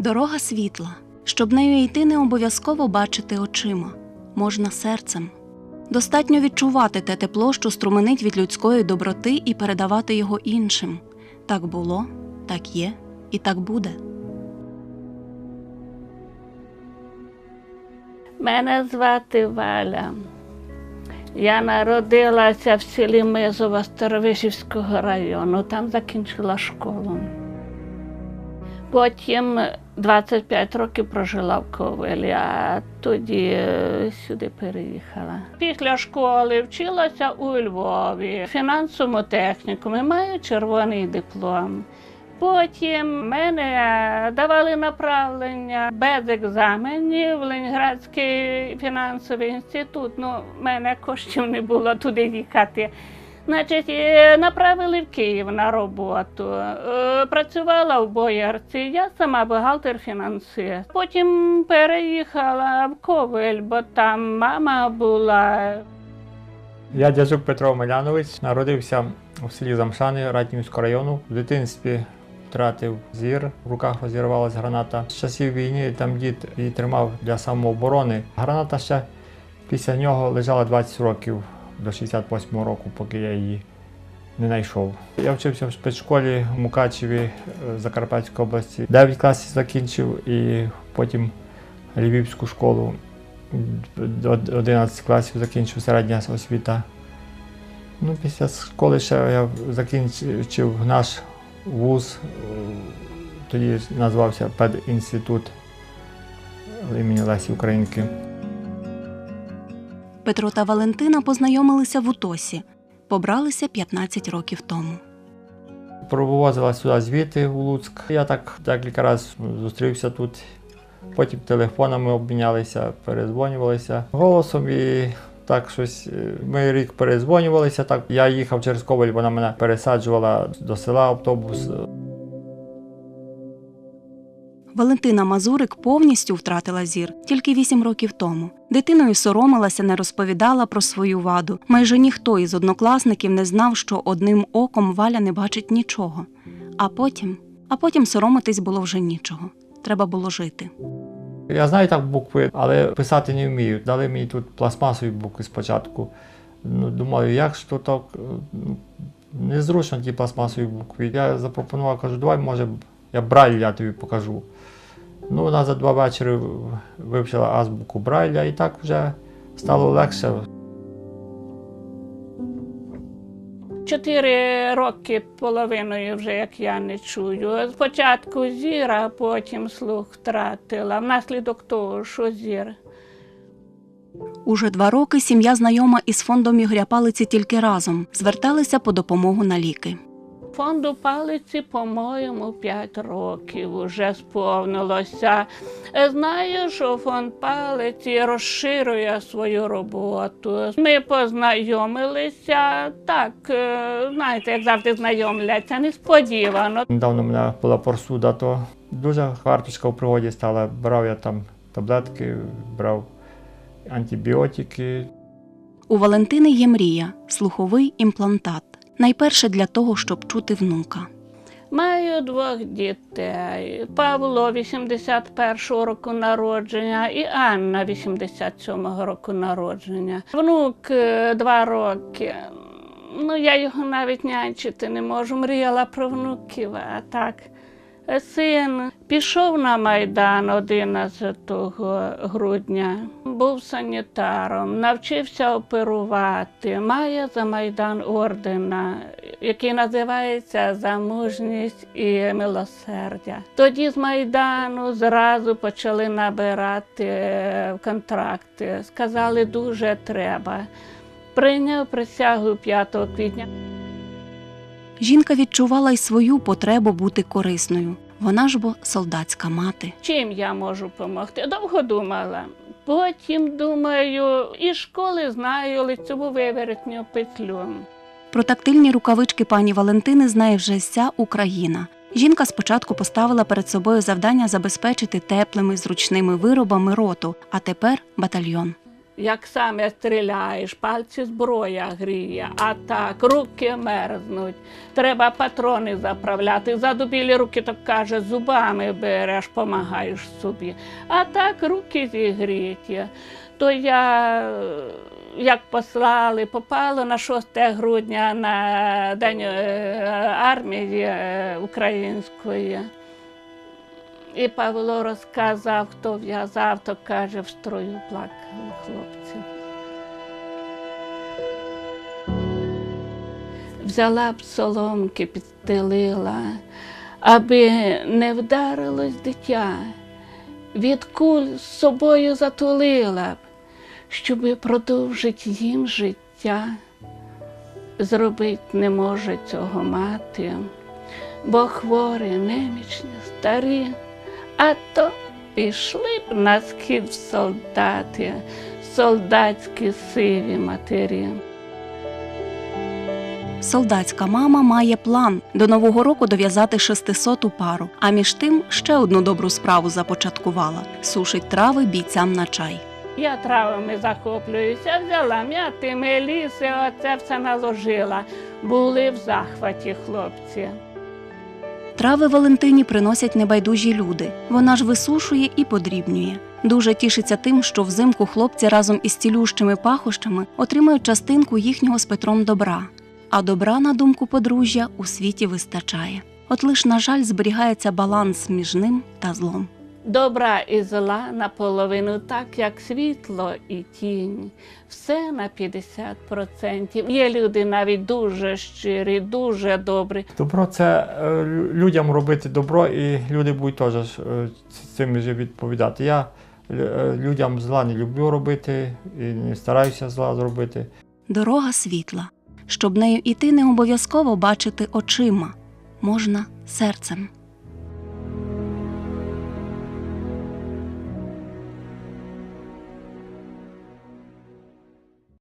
Дорога світла. Щоб нею йти, не обов'язково бачити очима, можна серцем. Достатньо відчувати те тепло, що струменить від людської доброти, і передавати його іншим. Так було, так є і так буде. Мене звати Валя. Я народилася в селі Мизова Старовишівського району, там закінчила школу. Потім 25 років прожила в Ковелі, а тоді е, сюди переїхала. Після школи вчилася у Львові, фінансовому технікумі, маю червоний диплом. Потім мене давали направлення без екзаменів в Ленінградський фінансовий інститут. Ну, мене коштів не було туди їхати. Значить, е, направили в Київ на роботу. Е, Працювала в боярці, я сама бухгалтер фінансист. Потім переїхала в Ковель, бо там мама була. Я Дязюк Петро Омелянович, народився у селі Замшани Ратнівського району. В дитинстві втратив зір, в руках розірвалася граната. З часів війни там дід її тримав для самооборони. Граната ще після нього лежала 20 років до 68-го року, поки я її не знайшов. Я вчився в спецшколі в Мукачеві е, Закарпатської області. 9 класів закінчив і потім Львівську школу. 11 класів закінчив середня освіта. Ну, після школи ще я закінчив наш вуз, тоді назвався педінститут імені Лесі Українки. Петро та Валентина познайомилися в Утосі, побралися 15 років тому. Провозила сюди звідти в Луцьк. Я так декілька разів зустрівся тут. Потім телефонами обмінялися, перезвонювалися голосом і так щось. е, Ми рік перезвонювалися. Так я їхав через Коваль, вона мене пересаджувала до села автобус. Валентина Мазурик повністю втратила зір тільки 8 років тому. Дитиною соромилася, не розповідала про свою ваду. Майже ніхто із однокласників не знав, що одним оком Валя не бачить нічого. А потім, а потім соромитись було вже нічого. Треба було жити. Я знаю так букви, але писати не вмію. Дали мені тут пластмасові букви спочатку. Ну, думаю, як ж то так ну, незручно ті пластмасові букви. Я запропонував, кажу, давай, може, я Брайль я тобі покажу. Ну, вона за два вечори вивчила азбуку Брайля і так вже стало легше. Чотири роки половиною вже як я не чую. Спочатку зір, а потім слух втратила. Внаслідок того, що зір. Уже два роки сім'я знайома із фондом Ігоря Палиці тільки разом зверталися по допомогу на ліки. Фонду палиці, по-моєму, 5 років вже сповнилося. Знаю, що фонд палиці розширює свою роботу. Ми познайомилися так, е, знаєте, як завжди знайомляться, несподівано. Недавно мене була порсуда, то дуже карточка в пригоді стала. Брав я там таблетки, брав антибіотики, У Валентини є мрія слуховий імплантат. Найперше для того, щоб чути внука. Маю двох дітей. Павло 81-го року народження і Анна 87-го року народження. Внук е, два роки. Ну, я його навіть нянчити не можу. Мріяла про внуків, а так. Син пішов на Майдан 11 грудня, був санітаром, навчився оперувати, має за Майдан ордена, який називається За мужність і милосердя. Тоді з Майдану зразу почали набирати е, контракти. Сказали, дуже треба. Прийняв присягу 5 квітня. Жінка відчувала й свою потребу бути корисною. Вона ж бо солдатська мати. Чим я можу допомогти? Довго думала. Потім думаю, і школи знаю лицьову виворотню петлю. Про тактильні рукавички пані Валентини знає вже вся Україна. Жінка спочатку поставила перед собою завдання забезпечити теплими зручними виробами роту, а тепер батальйон. Як саме стріляєш, пальці зброя гріє, а так руки мерзнуть. Треба патрони заправляти. Задубілі руки, так каже, зубами береш, помагаєш собі. А так руки зігріті. То я, е, як послали, попало на 6 грудня на День е, армії е, української. І Павло розказав, хто в'язав, то каже, в строю плакали хлопці. Взяла б соломки, підстелила, аби не вдарилось дитя, від куль з собою затулила б, щоби продовжить їм життя. Зробить не може цього мати, бо хворі, немічні, старі, а то пішли б на схід солдати, солдатські сиві матері. Солдатська мама має план до нового року дов'язати 600 пару, а між тим ще одну добру справу започаткувала сушить трави бійцям на чай. Я травами захоплююся, взяла м'яти, меліси, оце все наложила. Були в захваті хлопці. Трави Валентині приносять небайдужі люди. Вона ж висушує і подрібнює. Дуже тішиться тим, що взимку хлопці разом із цілющими пахощами отримають частинку їхнього з Петром добра. А добра, на думку подружжя, у світі вистачає. От лиш, на жаль, зберігається баланс між ним та злом. Добра і зла наполовину, так як світло і тінь. Все на 50%. Є люди навіть дуже щирі, дуже добрі. Добро це е, людям робити добро, і люди будуть теж е, цим відповідати. Я е, людям зла не люблю робити і не стараюся зла зробити. Дорога світла. Щоб нею іти, не обов'язково бачити очима, можна серцем.